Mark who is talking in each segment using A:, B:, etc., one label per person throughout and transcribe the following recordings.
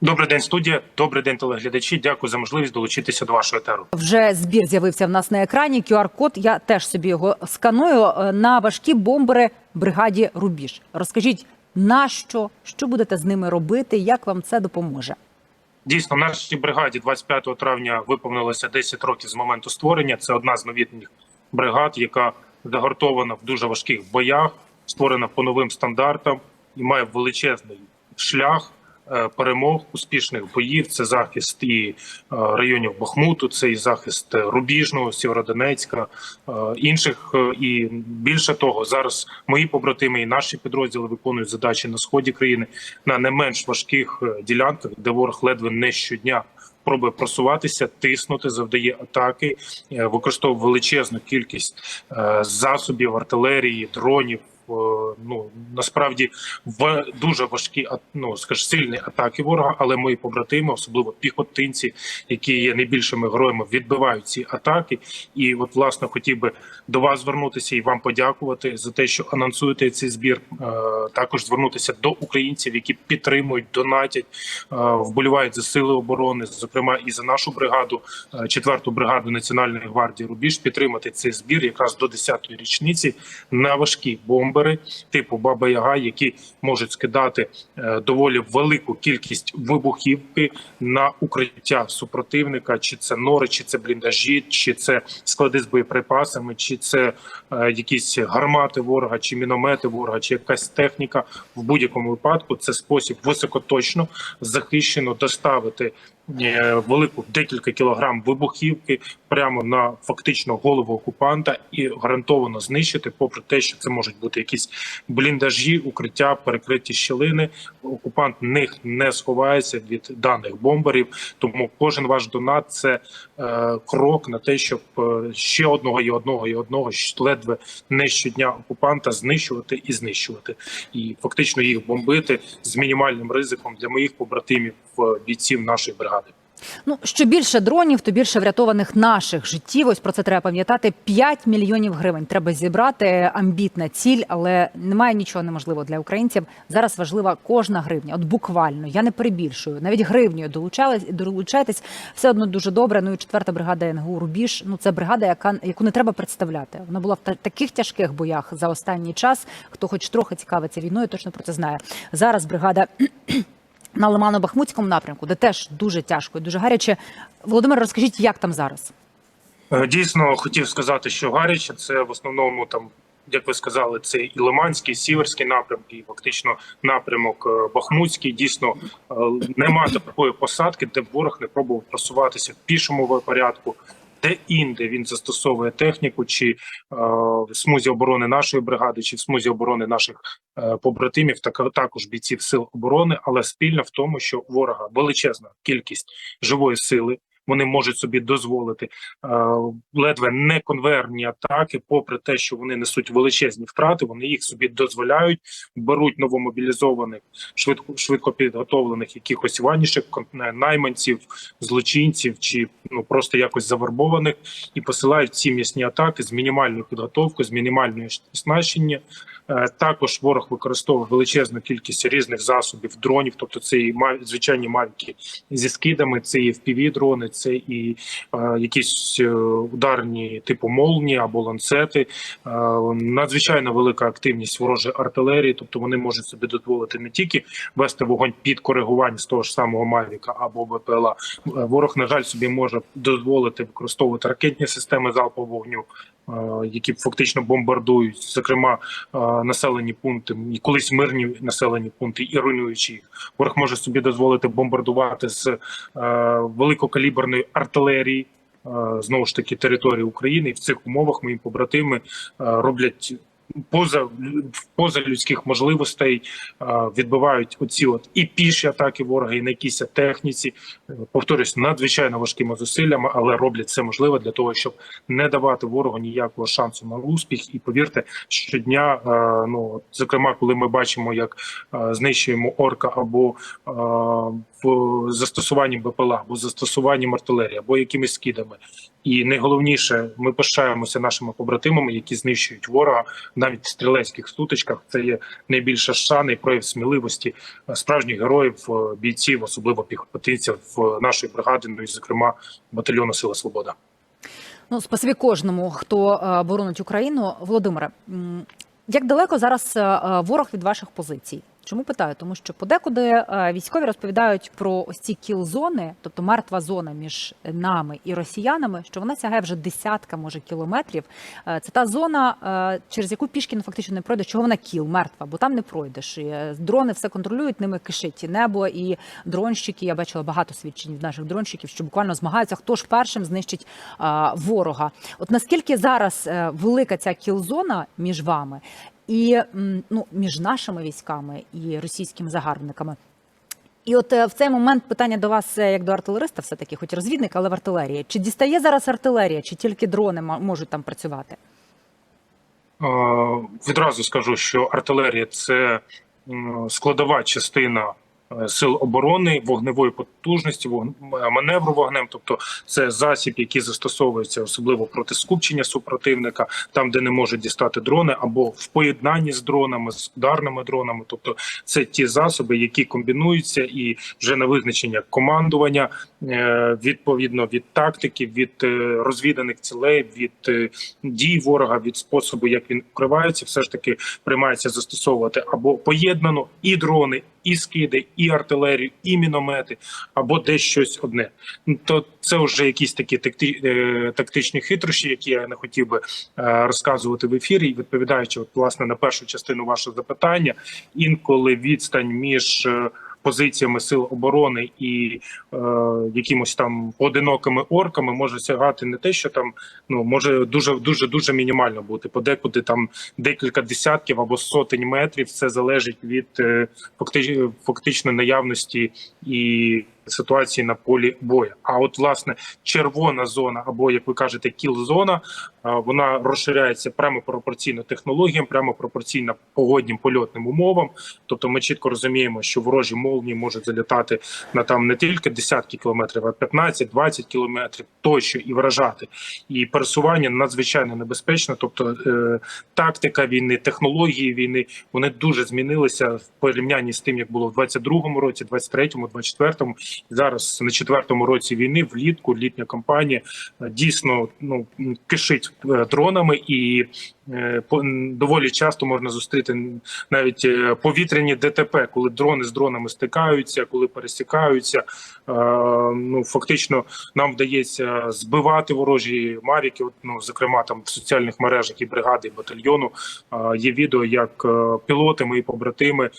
A: Добрий день, студія. Добрий день, телеглядачі. Дякую за можливість долучитися до вашого етеру.
B: Вже збір з'явився в нас на екрані. QR-код. Я теж собі його сканую Е, на важкі бомбери бригаді Рубіж. Розкажіть, на що, що будете з ними робити? Як вам це допоможе?
A: Дійсно, нашій бригаді 25 травня виповнилося 10 років з моменту створення. Це одна з новітніх бригад, яка загортована в дуже важких боях, створена по новим стандартам і має величезний шлях. Е, Перемог успішних боїв це захист і е, районів Бахмуту, це і захист е, Рубіжного, Сєвєродонецька, е, інших. І більше того, зараз мої побратими і наші підрозділи виконують задачі на сході країни на не менш важких ділянках, де ворог ледве не щодня пробує просуватися, тиснути, завдає атаки, використовує величезну кількість засобів артилерії, дронів. Е, Ну насправді в дуже важкі ну, скаж, сильні атаки ворога, але мої побратими, особливо піхотинці, які є найбільшими героями, відбивають ці атаки. І от власне хотів би до вас звернутися і вам подякувати за те, що анонсуєте цей збір. Е, Також звернутися до українців, які підтримують, донатять, е, вболівають за сили оборони, зокрема і за нашу бригаду, четверту бригаду Національної гвардії Рубіж, підтримати цей збір якраз до 10-ї річниці на важкі бомбери типу Баба Яга, які можуть скидати е, доволі велику кількість вибухівки на укриття супротивника, чи це нори, чи це бліндажі, чи це склади з боєприпасами, чи це е, якісь гармати ворога, чи міномети ворога, чи якась техніка. В будь-якому випадку це спосіб високоточно захищено доставити велику декілька кілограм вибухівки прямо на фактично голову окупанта і гарантовано знищити, попри те, що це можуть бути якісь бліндажі, укриття, перекриті щілини. Окупант них не сховається від даних бомберів. Тому кожен ваш донат це е, крок на те, щоб е, ще одного і одного і одного ледве не щодня окупанта знищувати і знищувати, і фактично їх бомбити з мінімальним ризиком для моїх побратимів е, бійців нашої бригади.
B: Ну що більше дронів, то більше врятованих наших життів. Ось про це треба пам'ятати. 5 мільйонів гривень треба зібрати. Амбітна ціль, але немає нічого неможливого для українців. Зараз важлива кожна гривня. От буквально я не перебільшую. Навіть гривнею долучались долучайтесь. Все одно дуже добре. Ну і четверта бригада НГУ Рубіж. Ну це бригада, яка яку не треба представляти. Вона була в та- таких тяжких боях за останній час. Хто хоч трохи цікавиться війною, точно про це знає. Зараз бригада. На Лимано-Бахмутському напрямку, де теж дуже тяжко і дуже гаряче. Володимир, розкажіть, як там зараз?
A: Е, Дійсно, хотів сказати, що гаряче це в основному там. Як ви сказали, це і Лиманський, і Сіверський напрямки, і фактично напрямок е, Бахмутський. Дійсно е, немає такої посадки, де ворог не пробував просуватися в пішому порядку. Де інде він застосовує техніку, чи е, в смузі оборони нашої бригади, чи в смузі оборони наших е, побратимів, так також бійців сил оборони, але спільно в тому, що ворога величезна кількість живої сили. Вони можуть собі дозволити е, ледве не конверні атаки, попри те, що вони несуть величезні втрати, вони їх собі дозволяють, беруть новомобілізованих, швидко швидко підготовлених якихось е, найманців, злочинців чи ну просто якось завербованих і посилають ці м'ясні атаки з мінімальною підготовкою, з мінімальною оснащення. Е, Також ворог використовує величезну кількість різних засобів, дронів, тобто це і звичайні мавіки зі скидами, це і fpv дрони, це і е, якісь е, ударні типу молні або ланцети. Е, надзвичайно велика активність ворожої артилерії, тобто вони можуть собі дозволити не тільки вести вогонь під коригування з того ж самого Мавіка або БПЛА. Е, Ворог, на жаль, собі може дозволити використовувати ракетні системи залпового вогню, які фактично бомбардують, зокрема е, населені пункти, і колись мирні населені пункти, і руйнуючи їх. Ворог може собі дозволити бомбардувати з е, великокаліберної артилерії. е, Знову ж таки, території України і в цих умовах мої побратими е, роблять поза поза людських можливостей, е, відбивають оці от і піші атаки ворога, і на якійсь техніці. Е, Повторюсь, надзвичайно важкими зусиллями, але роблять це можливе для того, щоб не давати ворогу ніякого шансу на успіх. І повірте, щодня, е, ну зокрема, коли ми бачимо, як знищуємо орка або застосуванням БПЛА, або застосуванням артилерії, або якимись скидами. І найголовніше, ми пишаємося нашими побратимами, які знищують ворога навіть в стрілецьких сутичках. Це є найбільша шана і прояв сміливості справжніх героїв, е, бійців, особливо піхотинців е, нашої бригади, ну і зокрема батальйону Сила Свобода.
B: Ну, спасибі кожному, хто е, боронить Україну. Володимире, як далеко зараз ворог від ваших позицій? Чому питаю? Тому що подекуди е, військові розповідають про ось ці кіл-зони, тобто мертва зона між нами і росіянами, що вона сягає вже десятка, може, кілометрів. Е, Це та зона, е, через яку пішки ну, фактично не пройдеш. Чого вона кіл, мертва, бо там не пройдеш. І, Дрони все контролюють, ними кишить і небо, і дронщики. Я бачила багато свідчень від наших дронщиків, що буквально змагаються, хто ж першим знищить ворога. От наскільки зараз велика ця кіл-зона між вами і ну, між нашими військами і російськими загарбниками? І от е, в цей момент питання до вас, е, як до артилериста, все таки, хоч розвідник, але в артилерії. Чи дістає зараз артилерія, чи тільки дрони можуть там працювати?
A: Відразу скажу, що артилерія це складова частина сил оборони, вогневої потужності, маневру вогнем. Тобто, це засіб, який застосовується особливо проти скупчення супротивника, там, де не можуть дістати дрони, або в поєднанні з дронами, з ударними дронами. Тобто, це ті засоби, які комбінуються, і вже на визначення командування е, відповідно від тактики, від е, розвіданих цілей, від е, дій ворога, від способу, як він вкривається, все ж таки приймається застосовувати або поєднано і дрони, і скиди, і артилерію, і міномети, або десь щось одне. Ну, То це вже якісь такі е, тактичні хитрощі, які я не хотів би е, розказувати в ефірі. І відповідаючи, от, власне, на першу частину вашого запитання, інколи відстань між е, позиціями сил оборони і е, якимось там поодинокими орками може сягати не те, що там ну може дуже дуже дуже мінімально бути. Подекуди там декілька десятків або сотень метрів. Це залежить від е, фактично наявності і ситуації на полі бою. А от власне червона зона, або як ви кажете, кіл-зона, вона розширяється прямо пропорційно технологіям, прямо пропорційно погоднім польотним умовам. Тобто, ми чітко розуміємо, що ворожі молнії можуть залітати на там не тільки десятки кілометрів, а 15-20 кілометрів тощо і вражати. І пересування надзвичайно небезпечно. Тобто е, тактика війни, технології війни вони дуже змінилися в порівнянні з тим, як було в 22-му році, 23-му, 24-му. Зараз на четвертому році війни, влітку, літня кампанія е, дійсно ну кишить е, дронами і. Е, Доволі часто можна зустріти навіть е, повітряні ДТП, коли дрони з дронами стикаються, коли пересікаються. Е, Ну фактично нам вдається збивати ворожі маріки. От, ну зокрема, там в соціальних мережах і бригади, і батальйону є відео, як пілоти, мої побратими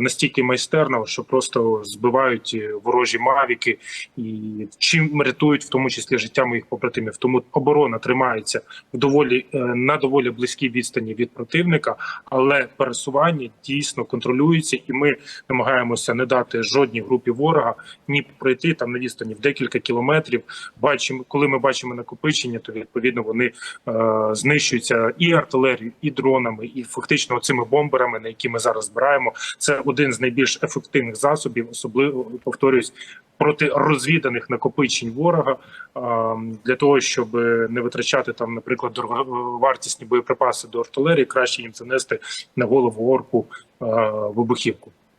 A: настільки майстерно, що просто збивають ворожі мавіки і чим рятують в тому числі життя моїх побратимів. Тому оборона тримається в доволі на доволі близькій відстані від противника, але пересування дійсно контролюється, і ми намагаємося не дати жодній групі ворога ні пройти там на відстані в декілька кілометрів. Бачимо, коли ми бачимо накопичення, то відповідно вони е, знищуються і артилерією, і дронами, і фактично цими бомберами, на які ми зараз збираємо. Це один з найбільш ефективних засобів, особливо повторюсь. Проти розвіданих накопичень ворога для того, щоб не витрачати там, наприклад, дороговартісні боєприпаси до артилерії, краще їм занести на голову орку вибухівку.